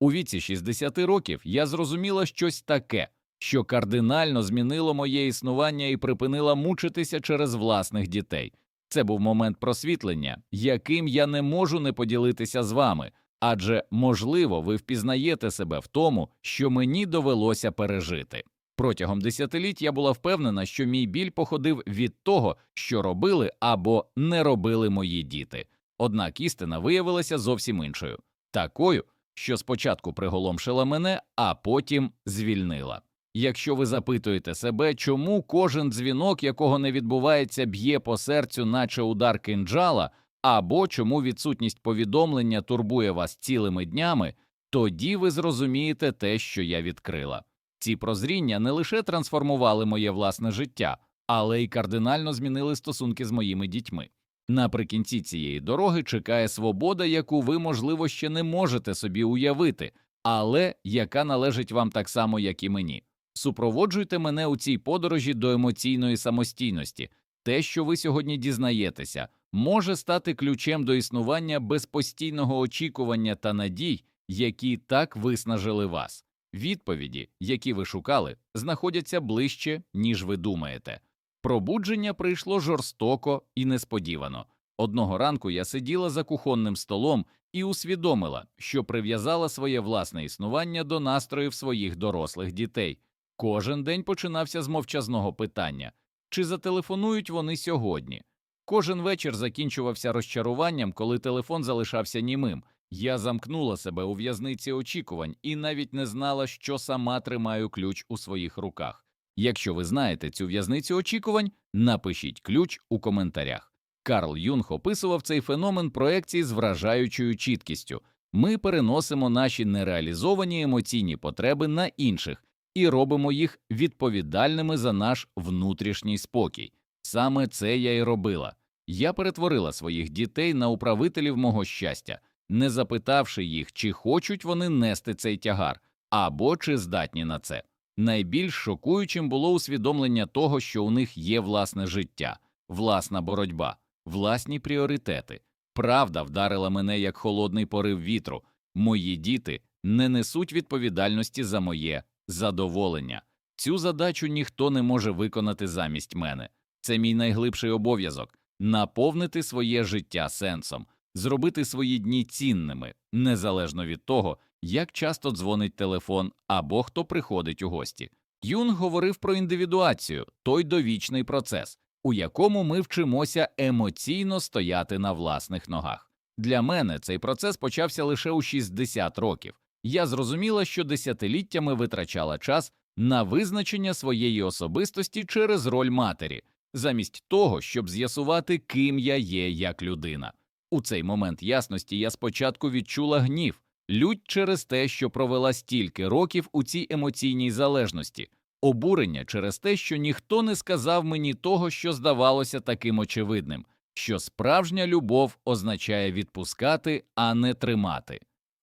У віці 60 років я зрозуміла щось таке, що кардинально змінило моє існування і припинило мучитися через власних дітей. Це був момент просвітлення, яким я не можу не поділитися з вами, адже, можливо, ви впізнаєте себе в тому, що мені довелося пережити. Протягом десятиліть я була впевнена, що мій біль походив від того, що робили або не робили мої діти. Однак істина виявилася зовсім іншою, такою, що спочатку приголомшила мене, а потім звільнила. Якщо ви запитуєте себе, чому кожен дзвінок, якого не відбувається, б'є по серцю, наче удар кинджала, або чому відсутність повідомлення турбує вас цілими днями, тоді ви зрозумієте те, що я відкрила. Ці прозріння не лише трансформували моє власне життя, але й кардинально змінили стосунки з моїми дітьми. Наприкінці цієї дороги чекає свобода, яку ви, можливо, ще не можете собі уявити, але яка належить вам так само, як і мені. Супроводжуйте мене у цій подорожі до емоційної самостійності. Те, що ви сьогодні дізнаєтеся, може стати ключем до існування без постійного очікування та надій, які так виснажили вас. Відповіді, які ви шукали, знаходяться ближче, ніж ви думаєте. Пробудження прийшло жорстоко і несподівано. Одного ранку я сиділа за кухонним столом і усвідомила, що прив'язала своє власне існування до настроїв своїх дорослих дітей. Кожен день починався з мовчазного питання чи зателефонують вони сьогодні. Кожен вечір закінчувався розчаруванням, коли телефон залишався німим. Я замкнула себе у в'язниці очікувань і навіть не знала, що сама тримаю ключ у своїх руках. Якщо ви знаєте цю в'язницю очікувань, напишіть ключ у коментарях. Карл Юнг описував цей феномен проекції з вражаючою чіткістю. Ми переносимо наші нереалізовані емоційні потреби на інших і робимо їх відповідальними за наш внутрішній спокій. Саме це я й робила. Я перетворила своїх дітей на управителів мого щастя, не запитавши їх, чи хочуть вони нести цей тягар, або чи здатні на це. Найбільш шокуючим було усвідомлення того, що у них є власне життя, власна боротьба, власні пріоритети. Правда вдарила мене як холодний порив вітру. Мої діти не несуть відповідальності за моє задоволення. Цю задачу ніхто не може виконати замість мене. Це мій найглибший обов'язок наповнити своє життя сенсом, зробити свої дні цінними, незалежно від того, як часто дзвонить телефон або хто приходить у гості. Юнг говорив про індивідуацію, той довічний процес, у якому ми вчимося емоційно стояти на власних ногах. Для мене цей процес почався лише у 60 років. Я зрозуміла, що десятиліттями витрачала час на визначення своєї особистості через роль матері, замість того, щоб з'ясувати, ким я є як людина. У цей момент ясності я спочатку відчула гнів, лють через те, що провела стільки років у цій емоційній залежності, обурення через те, що ніхто не сказав мені того, що здавалося таким очевидним, що справжня любов означає відпускати, а не тримати.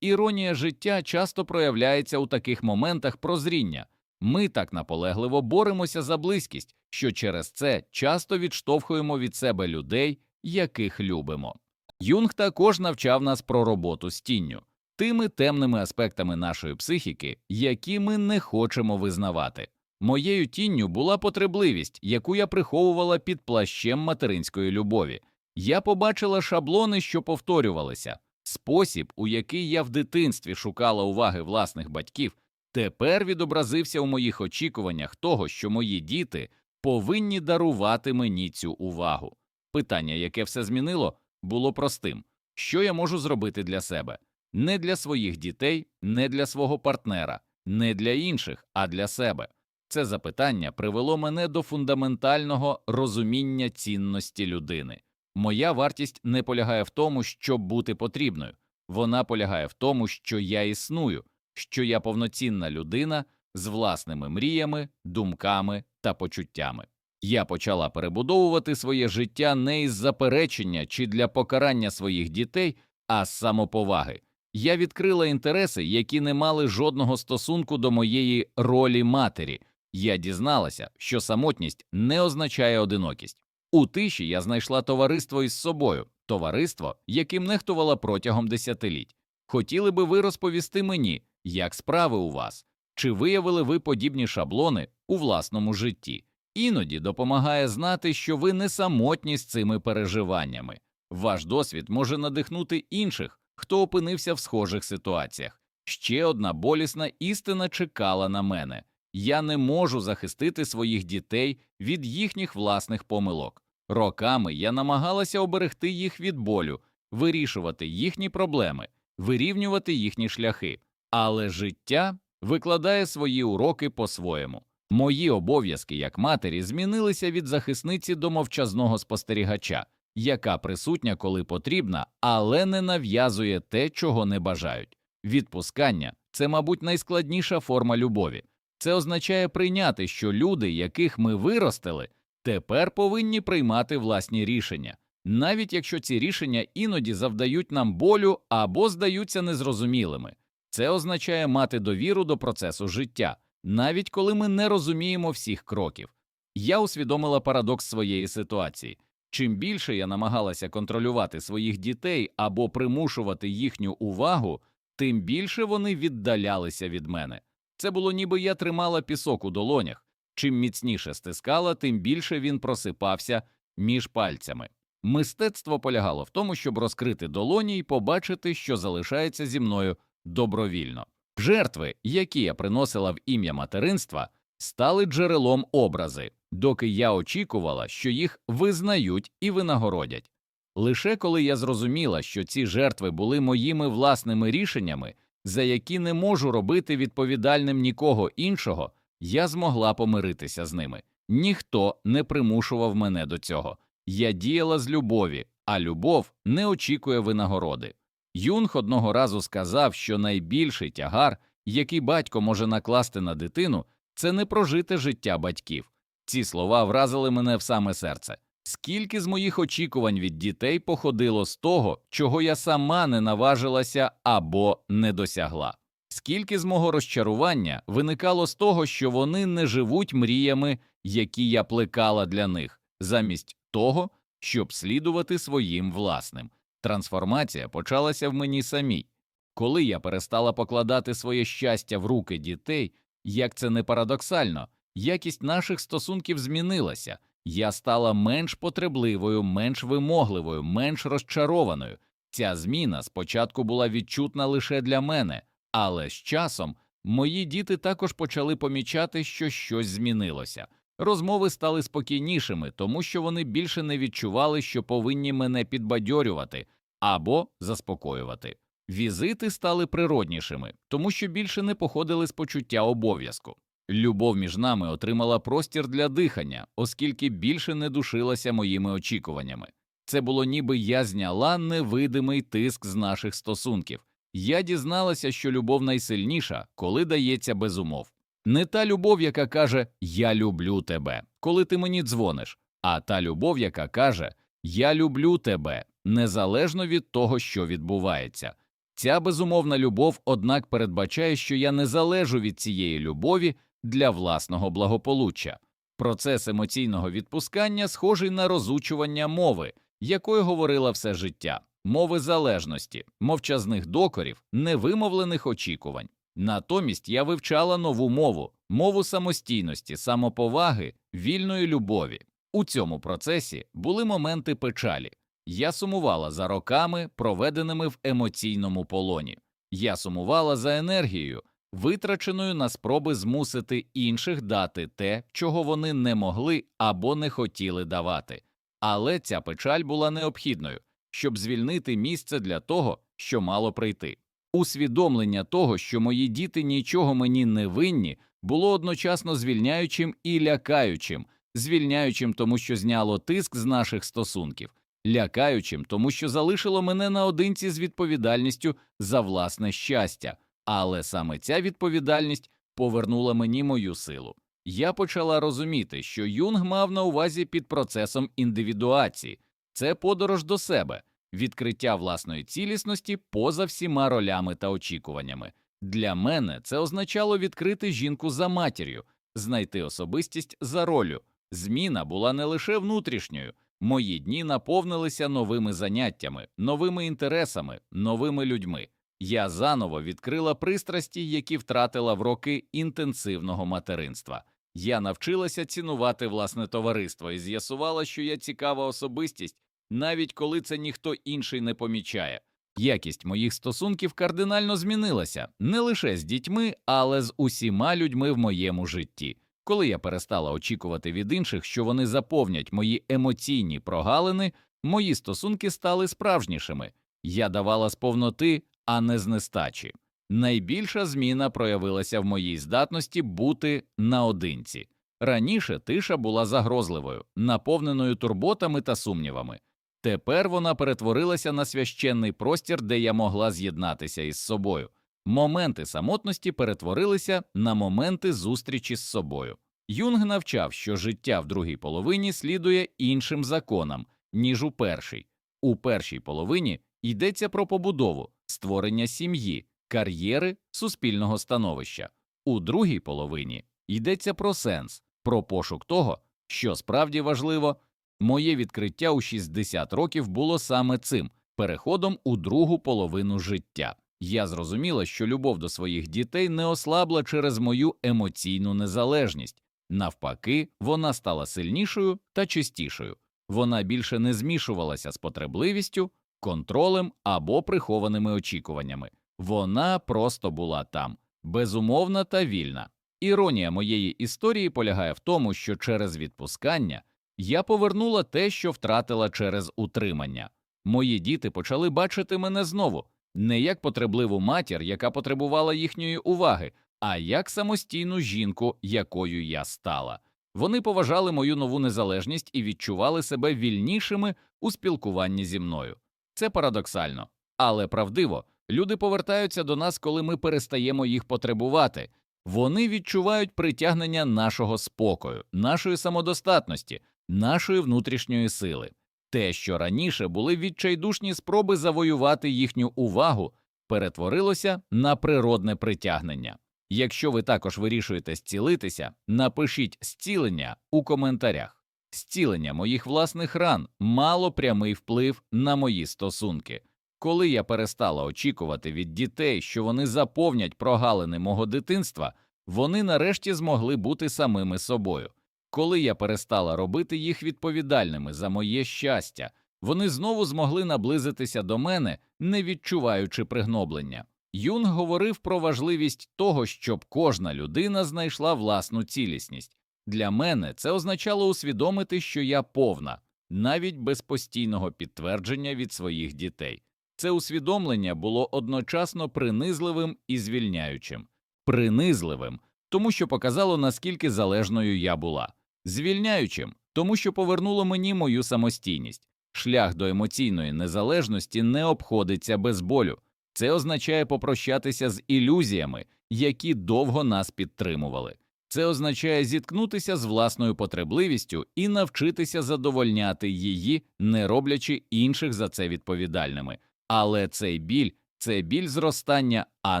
Іронія життя часто проявляється у таких моментах прозріння. Ми так наполегливо боремося за близькість, що через це часто відштовхуємо від себе людей, яких любимо. Юнг також навчав нас про роботу з тінню, тими темними аспектами нашої психіки, які ми не хочемо визнавати. Моєю тінню була потребливість, яку я приховувала під плащем материнської любові. Я побачила шаблони, що повторювалися. Спосіб, у який я в дитинстві шукала уваги власних батьків, тепер відобразився у моїх очікуваннях того, що мої діти повинні дарувати мені цю увагу. Питання, яке все змінило, було простим: що я можу зробити для себе? Не для своїх дітей, не для свого партнера, не для інших, а для себе. Це запитання привело мене до фундаментального розуміння цінності людини. Моя вартість не полягає в тому, щоб бути потрібною, вона полягає в тому, що я існую, що я повноцінна людина з власними мріями, думками та почуттями. Я почала перебудовувати своє життя не із заперечення чи для покарання своїх дітей, а з самоповаги. Я відкрила інтереси, які не мали жодного стосунку до моєї ролі матері. Я дізналася, що самотність не означає одинокість. У тиші я знайшла товариство із собою, товариство, яким нехтувала протягом десятиліть. Хотіли би ви розповісти мені, як справи у вас? Чи виявили ви подібні шаблони у власному житті? Іноді допомагає знати, що ви не самотні з цими переживаннями. Ваш досвід може надихнути інших, хто опинився в схожих ситуаціях. Ще одна болісна істина чекала на мене я не можу захистити своїх дітей від їхніх власних помилок. Роками я намагалася оберегти їх від болю, вирішувати їхні проблеми, вирівнювати їхні шляхи, але життя викладає свої уроки по-своєму. Мої обов'язки як матері змінилися від захисниці до мовчазного спостерігача, яка присутня, коли потрібна, але не нав'язує те, чого не бажають. Відпускання це, мабуть, найскладніша форма любові. Це означає прийняти, що люди, яких ми виростили, тепер повинні приймати власні рішення, навіть якщо ці рішення іноді завдають нам болю або здаються незрозумілими. Це означає мати довіру до процесу життя, навіть коли ми не розуміємо всіх кроків. Я усвідомила парадокс своєї ситуації. Чим більше я намагалася контролювати своїх дітей або примушувати їхню увагу, тим більше вони віддалялися від мене. Це було ніби я тримала пісок у долонях. Чим міцніше стискала, тим більше він просипався між пальцями. Мистецтво полягало в тому, щоб розкрити долоні і побачити, що залишається зі мною добровільно. Жертви, які я приносила в ім'я материнства, стали джерелом образи, доки я очікувала, що їх визнають і винагородять. Лише коли я зрозуміла, що ці жертви були моїми власними рішеннями, за які не можу робити відповідальним нікого іншого, я змогла помиритися з ними. Ніхто не примушував мене до цього. Я діяла з любові, а любов не очікує винагороди. Юнг одного разу сказав, що найбільший тягар, який батько може накласти на дитину, це не прожите життя батьків. Ці слова вразили мене в саме серце. Скільки з моїх очікувань від дітей походило з того, чого я сама не наважилася або не досягла? Скільки з мого розчарування виникало з того, що вони не живуть мріями, які я плекала для них, замість того, щоб слідувати своїм власним. Трансформація почалася в мені самій. Коли я перестала покладати своє щастя в руки дітей, як це не парадоксально, якість наших стосунків змінилася. Я стала менш потребливою, менш вимогливою, менш розчарованою. Ця зміна спочатку була відчутна лише для мене, але з часом мої діти також почали помічати, що щось змінилося. Розмови стали спокійнішими, тому що вони більше не відчували, що повинні мене підбадьорювати або заспокоювати. Візити стали природнішими, тому що більше не походили з почуття обов'язку. Любов між нами отримала простір для дихання, оскільки більше не душилася моїми очікуваннями. Це було ніби я зняла невидимий тиск з наших стосунків. Я дізналася, що любов найсильніша, коли дається без умов. Не та любов, яка каже Я люблю тебе, коли ти мені дзвониш, а та любов, яка каже Я люблю тебе, незалежно від того, що відбувається. Ця безумовна любов, однак, передбачає, що я не залежу від цієї любові для власного благополуччя. Процес емоційного відпускання схожий на розучування мови, якою говорила все життя, мови залежності, мовчазних докорів, невимовлених очікувань. Натомість я вивчала нову мову, мову самостійності, самоповаги, вільної любові. У цьому процесі були моменти печалі. Я сумувала за роками, проведеними в емоційному полоні. Я сумувала за енергією, витраченою на спроби змусити інших дати те, чого вони не могли або не хотіли давати. Але ця печаль була необхідною, щоб звільнити місце для того, що мало прийти. Усвідомлення того, що мої діти нічого мені не винні, було одночасно звільняючим і лякаючим, звільняючим, тому що зняло тиск з наших стосунків, лякаючим, тому що залишило мене наодинці з відповідальністю за власне щастя, але саме ця відповідальність повернула мені мою силу. Я почала розуміти, що Юнг мав на увазі під процесом індивідуації це подорож до себе, відкриття власної цілісності поза всіма ролями та очікуваннями. Для мене це означало відкрити жінку за матір'ю, знайти особистість за ролю. Зміна була не лише внутрішньою, мої дні наповнилися новими заняттями, новими інтересами, новими людьми. Я заново відкрила пристрасті, які втратила в роки інтенсивного материнства. Я навчилася цінувати власне товариство і з'ясувала, що я цікава особистість, навіть коли це ніхто інший не помічає. Якість моїх стосунків кардинально змінилася не лише з дітьми, але з усіма людьми в моєму житті. Коли я перестала очікувати від інших, що вони заповнять мої емоційні прогалини, мої стосунки стали справжнішими. Я давала з повноти, а не з нестачі. Найбільша зміна проявилася в моїй здатності бути наодинці. Раніше тиша була загрозливою, наповненою турботами та сумнівами. Тепер вона перетворилася на священний простір, де я могла з'єднатися із собою. Моменти самотності перетворилися на моменти зустрічі з собою. Юнг навчав, що життя в другій половині слідує іншим законам, ніж у першій. У першій половині йдеться про побудову, створення сім'ї, кар'єри, суспільного становища. У другій половині йдеться про сенс, про пошук того, що справді важливо. Моє відкриття у 60 років було саме цим переходом у другу половину життя. Я зрозуміла, що любов до своїх дітей не ослабла через мою емоційну незалежність. Навпаки, вона стала сильнішою та чистішою. Вона більше не змішувалася з потребливістю, контролем або прихованими очікуваннями. Вона просто була там, безумовна та вільна. Іронія моєї історії полягає в тому, що через відпускання я повернула те, що втратила через утримання. Мої діти почали бачити мене знову не як потребливу матір, яка потребувала їхньої уваги, а як самостійну жінку, якою я стала. Вони поважали мою нову незалежність і відчували себе вільнішими у спілкуванні зі мною. Це парадоксально, але правдиво, люди повертаються до нас, коли ми перестаємо їх потребувати. Вони відчувають притягнення нашого спокою, нашої самодостатності, нашої внутрішньої сили. Те, що раніше були відчайдушні спроби завоювати їхню увагу, перетворилося на природне притягнення. Якщо ви також вирішуєте зцілитися, напишіть зцілення у коментарях. Зцілення моїх власних ран мало прямий вплив на мої стосунки. Коли я перестала очікувати від дітей, що вони заповнять прогалини мого дитинства, вони нарешті змогли бути самими собою. Коли я перестала робити їх відповідальними за моє щастя, вони знову змогли наблизитися до мене, не відчуваючи пригноблення. Юнг говорив про важливість того, щоб кожна людина знайшла власну цілісність. Для мене це означало усвідомити, що я повна, навіть без постійного підтвердження від своїх дітей. Це усвідомлення було одночасно принизливим і звільняючим, принизливим, тому що показало, наскільки залежною я була, звільняючим, тому що повернуло мені мою самостійність. Шлях до емоційної незалежності не обходиться без болю. Це означає попрощатися з ілюзіями, які довго нас підтримували. Це означає зіткнутися з власною потребливістю і навчитися задовольняти її, не роблячи інших за це відповідальними. Але цей біль це біль зростання, а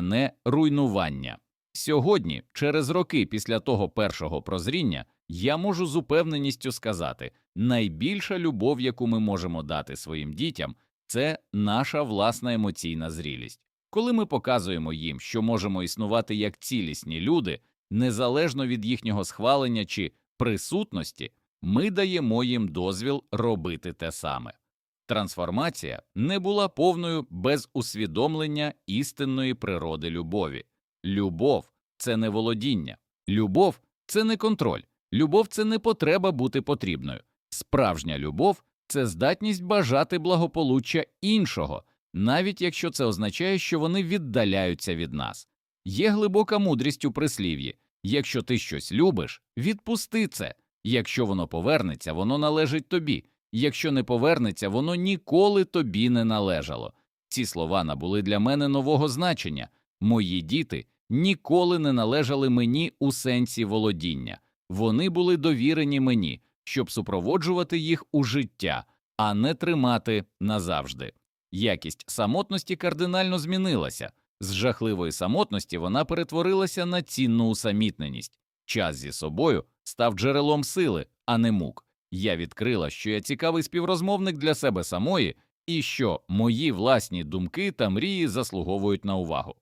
не руйнування. Сьогодні, через роки після того першого прозріння, я можу з упевненістю сказати найбільша любов, яку ми можемо дати своїм дітям, це наша власна емоційна зрілість. Коли ми показуємо їм, що можемо існувати як цілісні люди, незалежно від їхнього схвалення чи присутності, ми даємо їм дозвіл робити те саме. Трансформація не була повною без усвідомлення істинної природи любові. Любов це не володіння, любов це не контроль, любов це не потреба бути потрібною. Справжня любов це здатність бажати благополуччя іншого, навіть якщо це означає, що вони віддаляються від нас. Є глибока мудрість у прислів'ї якщо ти щось любиш, відпусти це, якщо воно повернеться, воно належить тобі, якщо не повернеться, воно ніколи тобі не належало. Ці слова набули для мене нового значення мої діти ніколи не належали мені у сенсі володіння, вони були довірені мені, щоб супроводжувати їх у життя, а не тримати назавжди. Якість самотності кардинально змінилася. З жахливої самотності вона перетворилася на цінну усамітненість. Час зі собою став джерелом сили, а не мук. Я відкрила, що я цікавий співрозмовник для себе самої і що мої власні думки та мрії заслуговують на увагу.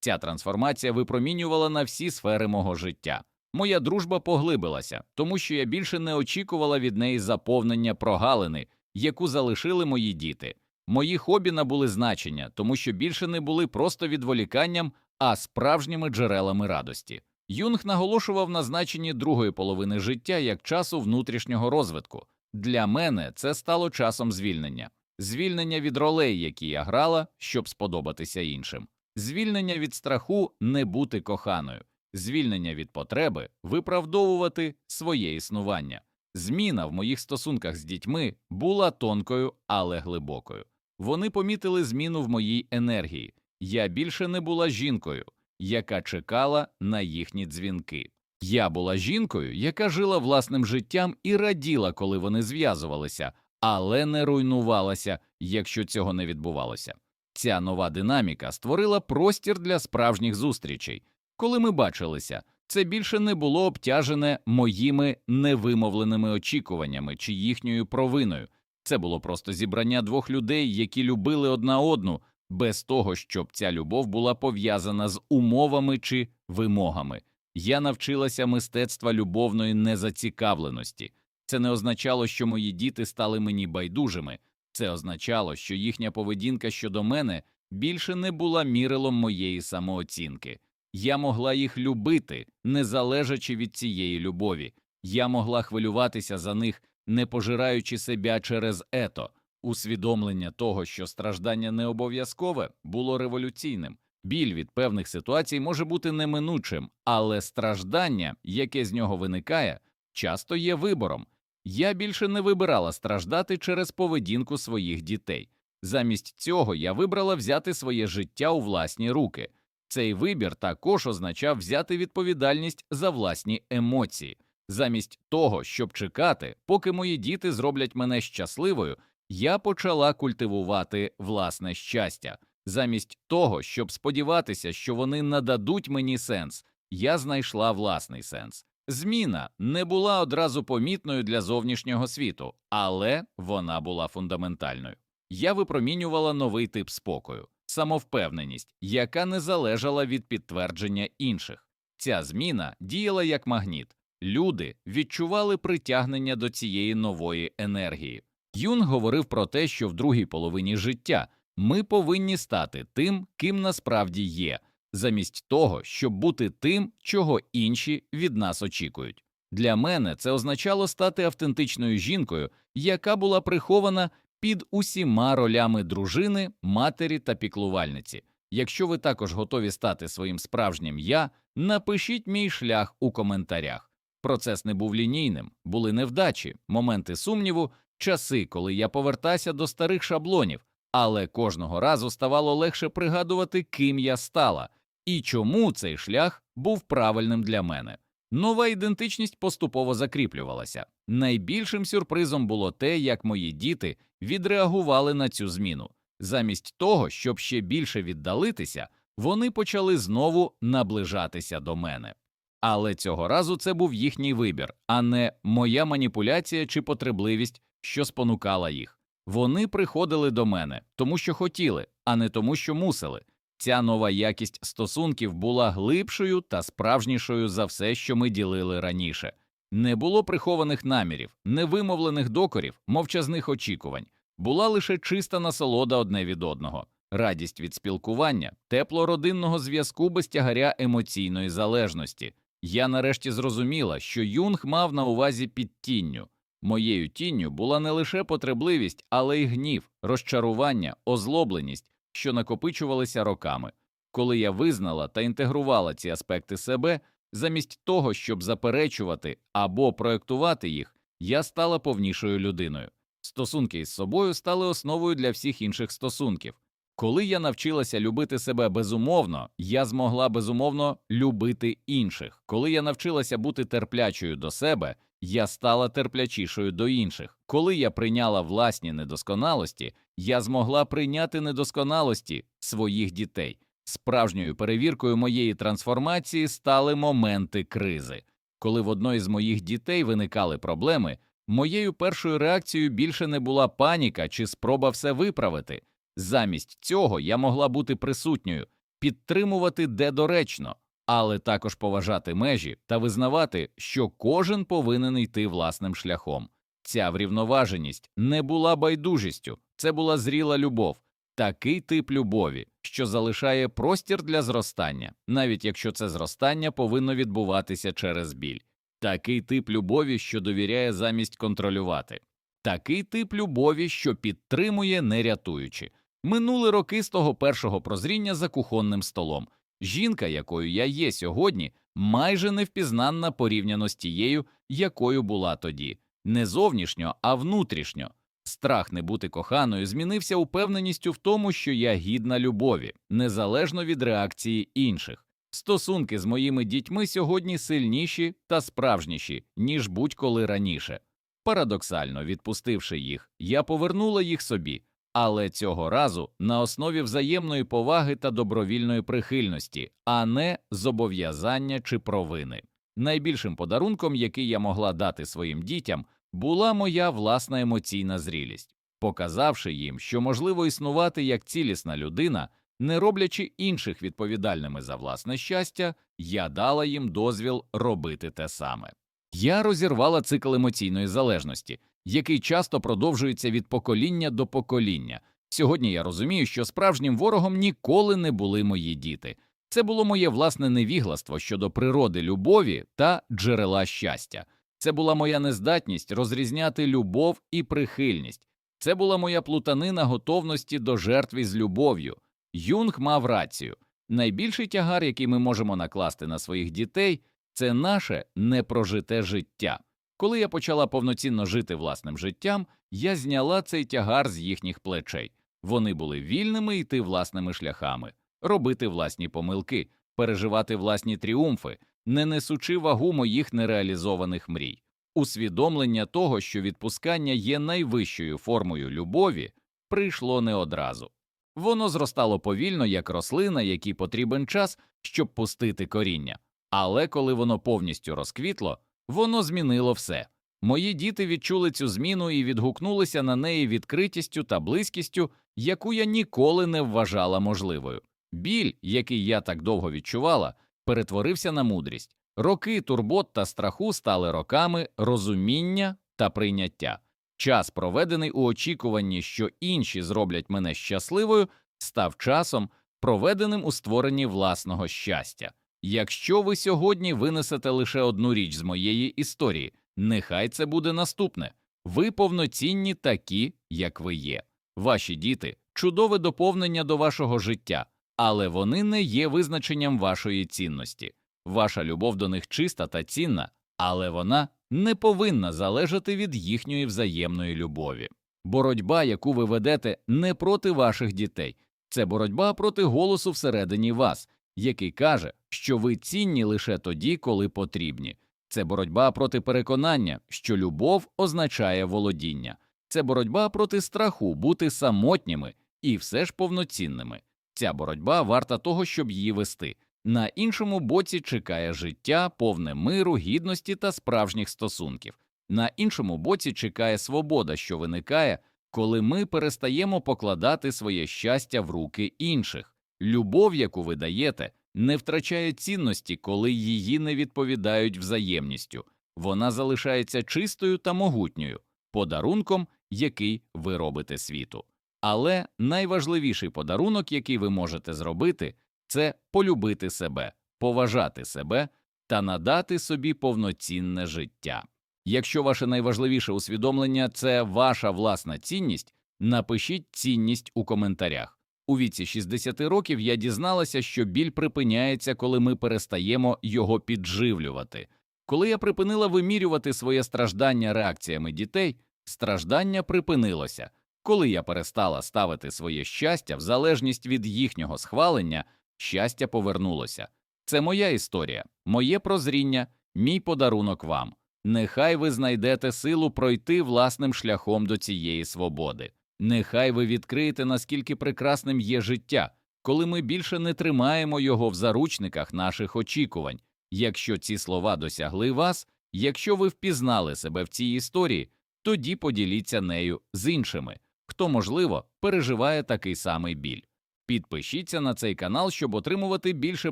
Ця трансформація випромінювала на всі сфери мого життя. Моя дружба поглибилася, тому що я більше не очікувала від неї заповнення прогалини, яку залишили мої діти. Мої хобі набули значення, тому що більше не були просто відволіканням, а справжніми джерелами радості. Юнг наголошував на значенні другої половини життя як часу внутрішнього розвитку. Для мене це стало часом звільнення, звільнення від ролей, які я грала, щоб сподобатися іншим, звільнення від страху не бути коханою, звільнення від потреби виправдовувати своє існування. Зміна в моїх стосунках з дітьми була тонкою, але глибокою. Вони помітили зміну в моїй енергії. Я більше не була жінкою, яка чекала на їхні дзвінки. Я була жінкою, яка жила власним життям і раділа, коли вони зв'язувалися, але не руйнувалася, якщо цього не відбувалося. Ця нова динаміка створила простір для справжніх зустрічей. Коли ми бачилися, це більше не було обтяжене моїми невимовленими очікуваннями чи їхньою провиною. Це було просто зібрання двох людей, які любили одна одну, без того, щоб ця любов була пов'язана з умовами чи вимогами. Я навчилася мистецтва любовної незацікавленості. Це не означало, що мої діти стали мені байдужими, це означало, що їхня поведінка щодо мене більше не була мірилом моєї самооцінки. Я могла їх любити, не залежачи від цієї любові. Я могла хвилюватися за них, не пожираючи себе через ето. Усвідомлення того, що страждання не обов'язкове, було революційним. Біль від певних ситуацій може бути неминучим, але страждання, яке з нього виникає, часто є вибором. Я більше не вибирала страждати через поведінку своїх дітей. Замість цього я вибрала взяти своє життя у власні руки. Цей вибір також означав взяти відповідальність за власні емоції. Замість того, щоб чекати, поки мої діти зроблять мене щасливою, я почала культивувати власне щастя. Замість того, щоб сподіватися, що вони нададуть мені сенс, я знайшла власний сенс. Зміна не була одразу помітною для зовнішнього світу, але вона була фундаментальною. Я випромінювала новий тип спокою, самовпевненість, яка не залежала від підтвердження інших. Ця зміна діяла як магніт. Люди відчували притягнення до цієї нової енергії. Юн говорив про те, що в другій половині життя ми повинні стати тим, ким насправді є, замість того, щоб бути тим, чого інші від нас очікують. Для мене це означало стати автентичною жінкою, яка була прихована під усіма ролями дружини, матері та піклувальниці. Якщо ви також готові стати своїм справжнім я, напишіть мій шлях у коментарях. Процес не був лінійним, були невдачі, моменти сумніву, часи, коли я повертався до старих шаблонів, але кожного разу ставало легше пригадувати, ким я стала і чому цей шлях був правильним для мене. Нова ідентичність поступово закріплювалася. Найбільшим сюрпризом було те, як мої діти відреагували на цю зміну. Замість того, щоб ще більше віддалитися, вони почали знову наближатися до мене. Але цього разу це був їхній вибір, а не моя маніпуляція чи потребливість, що спонукала їх. Вони приходили до мене, тому що хотіли, а не тому, що мусили. Ця нова якість стосунків була глибшою та справжнішою за все, що ми ділили раніше. Не було прихованих намірів, невимовлених докорів, мовчазних очікувань, була лише чиста насолода одне від одного, радість від спілкування, тепло родинного зв'язку без тягаря емоційної залежності. Я нарешті зрозуміла, що Юнг мав на увазі під тінню. Моєю тінню була не лише потребливість, але й гнів, розчарування, озлобленість, що накопичувалися роками. Коли я визнала та інтегрувала ці аспекти себе, замість того, щоб заперечувати або проектувати їх, я стала повнішою людиною. Стосунки із собою стали основою для всіх інших стосунків. Коли я навчилася любити себе безумовно, я змогла безумовно любити інших. Коли я навчилася бути терплячою до себе, я стала терплячішою до інших. Коли я прийняла власні недосконалості, я змогла прийняти недосконалості своїх дітей. Справжньою перевіркою моєї трансформації стали моменти кризи. Коли в одної з моїх дітей виникали проблеми, Моєю першою реакцією більше не була паніка чи спроба все виправити. Замість цього я могла бути присутньою, підтримувати де доречно, але також поважати межі та визнавати, що кожен повинен йти власним шляхом. Ця врівноваженість не була байдужістю, це була зріла любов, такий тип любові, що залишає простір для зростання, навіть якщо це зростання повинно відбуватися через біль, такий тип любові, що довіряє замість контролювати, такий тип любові, що підтримує, не рятуючи. Минули роки з того першого прозріння за кухонним столом. Жінка, якою я є сьогодні, майже невпізнанна порівняно з тією, якою була тоді, не зовнішньо, а внутрішньо. Страх не бути коханою змінився упевненістю в тому, що я гідна любові, незалежно від реакції інших. Стосунки з моїми дітьми сьогодні сильніші та справжніші, ніж будь-коли раніше. Парадоксально відпустивши їх, я повернула їх собі, але цього разу на основі взаємної поваги та добровільної прихильності, а не зобов'язання чи провини. Найбільшим подарунком, який я могла дати своїм дітям, була моя власна емоційна зрілість, показавши їм, що можливо існувати як цілісна людина, не роблячи інших відповідальними за власне щастя, я дала їм дозвіл робити те саме. Я розірвала цикл емоційної залежності, який часто продовжується від покоління до покоління. Сьогодні я розумію, що справжнім ворогом ніколи не були мої діти. Це було моє власне невігластво щодо природи любові та джерела щастя. Це була моя нездатність розрізняти любов і прихильність. Це була моя плутанина готовності до жертви з любов'ю. Юнг мав рацію. Найбільший тягар, який ми можемо накласти на своїх дітей, це наше непрожите життя. Коли я почала повноцінно жити власним життям, я зняла цей тягар з їхніх плечей. Вони були вільними йти власними шляхами, робити власні помилки, переживати власні тріумфи, не несучи вагу моїх нереалізованих мрій. Усвідомлення того, що відпускання є найвищою формою любові, прийшло не одразу. Воно зростало повільно, як рослина, якій потрібен час, щоб пустити коріння. Але коли воно повністю розквітло, воно змінило все. Мої діти відчули цю зміну і відгукнулися на неї відкритістю та близькістю, яку я ніколи не вважала можливою. Біль, який я так довго відчувала, перетворився на мудрість. Роки турбот та страху стали роками розуміння та прийняття. Час, проведений у очікуванні, що інші зроблять мене щасливою, став часом, проведеним у створенні власного щастя. Якщо ви сьогодні винесете лише одну річ з моєї історії, нехай це буде наступне ви повноцінні такі, як ви є. Ваші діти чудове доповнення до вашого життя, але вони не є визначенням вашої цінності. Ваша любов до них чиста та цінна, але вона не повинна залежати від їхньої взаємної любові. Боротьба, яку ви ведете, не проти ваших дітей, це боротьба проти голосу всередині вас, який каже, що ви цінні лише тоді, коли потрібні. Це боротьба проти переконання, що любов означає володіння, це боротьба проти страху бути самотніми і все ж повноцінними. Ця боротьба варта того, щоб її вести. На іншому боці чекає життя, повне миру, гідності та справжніх стосунків. На іншому боці чекає свобода, що виникає, коли ми перестаємо покладати своє щастя в руки інших. Любов, яку ви даєте, не втрачає цінності, коли її не відповідають взаємністю. Вона залишається чистою та могутньою, подарунком, який ви робите світу. Але найважливіший подарунок, який ви можете зробити, це полюбити себе, поважати себе та надати собі повноцінне життя. Якщо ваше найважливіше усвідомлення це ваша власна цінність, напишіть цінність у коментарях. У віці 60 років я дізналася, що біль припиняється, коли ми перестаємо його підживлювати. Коли я припинила вимірювати своє страждання реакціями дітей, страждання припинилося. Коли я перестала ставити своє щастя в залежність від їхнього схвалення, щастя повернулося. Це моя історія, моє прозріння, мій подарунок вам. Нехай ви знайдете силу пройти власним шляхом до цієї свободи. Нехай ви відкриєте, наскільки прекрасним є життя, коли ми більше не тримаємо його в заручниках наших очікувань. Якщо ці слова досягли вас, якщо ви впізнали себе в цій історії, тоді поділіться нею з іншими, хто, можливо, переживає такий самий біль. Підпишіться на цей канал, щоб отримувати більше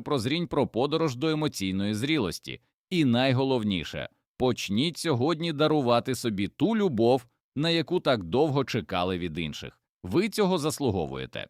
прозрінь про подорож до емоційної зрілості. І найголовніше почніть сьогодні дарувати собі ту любов, на яку так довго чекали від інших. Ви цього заслуговуєте.